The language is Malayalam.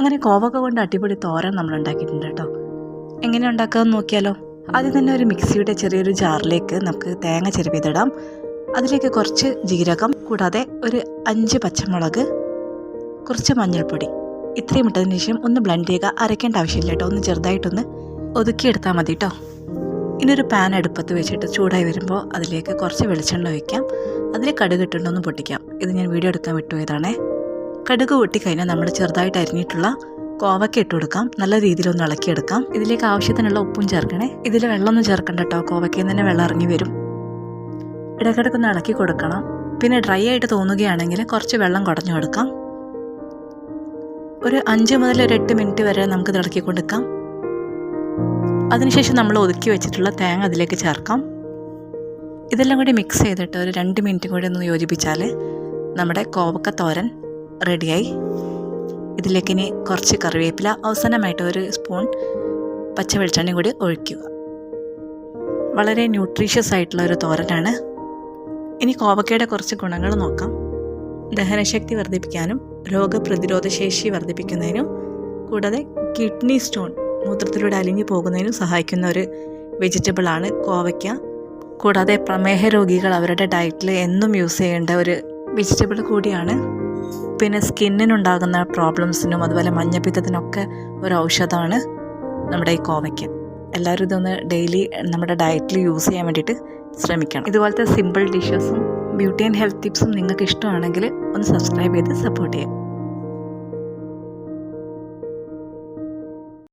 അങ്ങനെ കോവക്ക കൊണ്ട് അടിപൊളി തോരൻ നമ്മൾ ഉണ്ടാക്കിയിട്ടുണ്ട് കേട്ടോ. എങ്ങനെ ഉണ്ടാക്കാമെന്ന് നോക്കിയാലോ? ആദ്യം തന്നെ ഒരു മിക്സിയുടെ ചെറിയൊരു ജാറിലേക്ക് നമുക്ക് തേങ്ങ ചെരുവിതിടാം അതിലേക്ക് കുറച്ച് ജീരകം കൂടാതെ ഒരു അഞ്ച് പച്ചമുളക് കുറച്ച് മഞ്ഞൾപ്പൊടി. ഇത്രയും ഇട്ടതിന് ശേഷം ഒന്ന് ബ്ലെൻഡ് ചെയ്യുക. അരയ്ക്കേണ്ട ആവശ്യമില്ല കേട്ടോ. ഒന്ന് ചെറുതായിട്ടൊന്ന് ഒതുക്കിയെടുത്താൽ മതി കേട്ടോ. ഇനി ഒരു പാൻ അടുപ്പത്ത് വെച്ചിട്ട് ചൂടായി വരുമ്പോൾ അതിലേക്ക് കുറച്ച് വെളിച്ചെണ്ണ ഒഴിക്കാം. അതിൽ കടുക് ഇട്ടുണ്ടൊന്ന് പൊട്ടിക്കാം. ഇത് ഞാൻ വീഡിയോ എടുക്കാൻ വിട്ടുപോയതാണേ. കടുക് പൊട്ടിക്കഴിഞ്ഞാൽ നമ്മൾ ചെറുതായിട്ട് അരിഞ്ഞിട്ടുള്ള കോവയ്ക്ക ഇട്ട് കൊടുക്കാം. നല്ല രീതിയിലൊന്ന് ഇളക്കിയെടുക്കാം. ഇതിലേക്ക് ആവശ്യത്തിനുള്ള ഉപ്പും ചേർക്കണേ. ഇതിൽ വെള്ളമൊന്നും ചേർക്കണ്ട കേട്ടോ. കോവയ്ക്കയിൽ തന്നെ വെള്ളം ഇറങ്ങി വരും. ഇടയ്ക്കിടയ്ക്കൊന്ന് ഇളക്കി കൊടുക്കണം. പിന്നെ ഡ്രൈ ആയിട്ട് തോന്നുകയാണെങ്കിൽ കുറച്ച് വെള്ളം കുടഞ്ഞു കൊടുക്കാം. ഒരു അഞ്ച് മുതൽ ഒരു എട്ട് മിനിറ്റ് വരെ നമുക്ക് ഇളക്കി കൊടുക്കാം. അതിനുശേഷം നമ്മൾ ഒതുക്കി വെച്ചിട്ടുള്ള തേങ്ങ അതിലേക്ക് ചേർക്കാം. ഇതെല്ലാം കൂടി മിക്സ് ചെയ്തിട്ട് ഒരു രണ്ട് മിനിറ്റ് കൂടി ഒന്ന് യോജിപ്പിച്ചാൽ നമ്മുടെ കോവക്ക തോരൻ റെഡിയായി. ഇതിലേക്ക് ഇനി കുറച്ച് കറിവേപ്പില അവസാനമായിട്ട് ഒരു സ്പൂൺ പച്ച വെളിച്ചെണ്ണയും കൂടി ഒഴിക്കുക. വളരെ ന്യൂട്രീഷ്യസ് ആയിട്ടുള്ള ഒരു തോരനാണ്. ഇനി കോവക്കയുടെ കുറച്ച് ഗുണങ്ങൾ നോക്കാം. ദഹനശക്തി വർദ്ധിപ്പിക്കാനും രോഗപ്രതിരോധ ശേഷി വർദ്ധിപ്പിക്കുന്നതിനും കൂടാതെ കിഡ്നി സ്റ്റോൺ മൂത്രത്തിലൂടെ അലിഞ്ഞു പോകുന്നതിനും സഹായിക്കുന്ന ഒരു വെജിറ്റബിളാണ് കോവയ്ക്ക. കൂടാതെ പ്രമേഹ രോഗികൾ അവരുടെ ഡയറ്റിൽ എന്നും യൂസ് ചെയ്യേണ്ട ഒരു വെജിറ്റബിൾ കൂടിയാണ്. പിന്നെ സ്കിന്നിനുണ്ടാകുന്ന പ്രോബ്ലംസിനും അതുപോലെ മഞ്ഞപ്പിത്തത്തിനൊക്കെ ഒരു ഔഷധമാണ് നമ്മുടെ ഈ കോവയ്ക്ക്. എല്ലാവരും ഇതൊന്ന് ഡെയിലി നമ്മുടെ ഡയറ്റിൽ യൂസ് ചെയ്യാൻ വേണ്ടിയിട്ട് ശ്രമിക്കണം. ഇതുപോലത്തെ സിമ്പിൾ ഡിഷസും ബ്യൂട്ടി ആൻഡ് ഹെൽത്ത് ടിപ്സും നിങ്ങൾക്ക് ഇഷ്ടമാണെങ്കിൽ ഒന്ന് സബ്സ്ക്രൈബ് ചെയ്ത് സപ്പോർട്ട് ചെയ്യാം